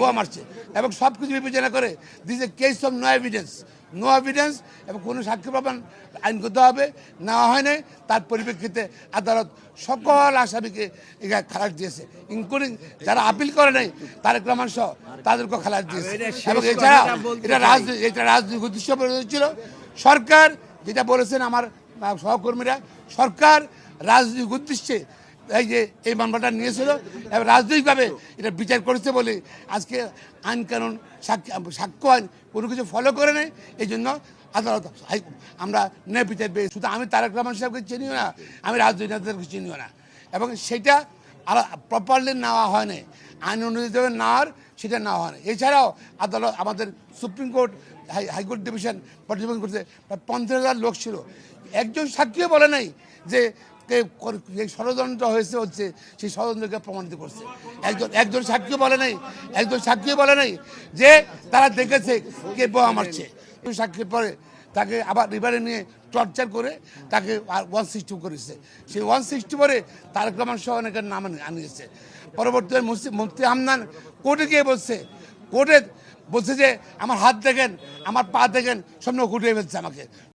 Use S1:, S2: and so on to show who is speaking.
S1: বোয়া মারছে এবং সব কিছু বিবেচনা করে this a case of no evidence no evidence এবং কোনো সাক্ষী প্রমাণ আইনগত হবে নেওয়া হয় নাই তার পরিপ্রেক্ষিতে আদালত সকল আসামিকে এখানে খালাস দিয়েছে ইনক্লুডিং যারা আপিল করে নাই তারেক রহমান সহ তাদেরকেও খালাস দিয়েছে। এবং এছাড়া এটা রাজনীতি এটা রাজনৈতিক উদ্দেশ্য ছিল সরকার যেটা বলেছেন আমার সহকর্মীরা সরকার রাজনৈতিক উদ্দেশ্যে এই যে, এই মামলাটা নিয়েছিল এবং রাজনৈতিকভাবে এটা বিচার করেছে বলে আজকে আইন কানুন সাক্ষ্য সাক্ষ্য আইন কোনো কিছু ফলো করে নেই, এই জন্য আদালত আমরা ন্যায় বিচার পেয়ে, শুধু আমি তারেক রহমান সাহেবকে চিনিও না, আমি রাজনৈতিক নেতাদেরকে চিনিও না। এবং সেটা প্রপারলি নেওয়া হয়নি আইন অনুযায়ী নেওয়ার, সেটা নেওয়া হয় না এছাড়াও আদালত, আমাদের supreme court, high, high court division পর্যবেক্ষণ করছে, প্রায় পঞ্চাশ হাজার লোক ছিল। একজন সাক্ষীও বলে নাই যে কে যে ষড়যন্ত্র হয়েছে হচ্ছে, সেই ষড়যন্ত্রকে প্রমাণিত করছে। একজন একজন সাক্ষীও বলে নাই, একজন সাক্ষী বলে নাই যে তারা দেখেছে কে বোমা মারছে। সাক্ষীর পরে তাকে আবার রিভারে নিয়ে টর্চার করে তাকে ওয়ান সিক্সটি করেছে। সেই ওয়ান সিক্সটি পরে তারেক রহমান সহ অনেকের নাম আনিয়েছে। পরবর্তীতে মুফতি- হামদান কোর্টে গিয়ে বলছে, কোর্টে বলছে যে, আমার হাত দেখেন, আমার পা দেখেন সব গুটিয়ে ফেলছে আমাকে।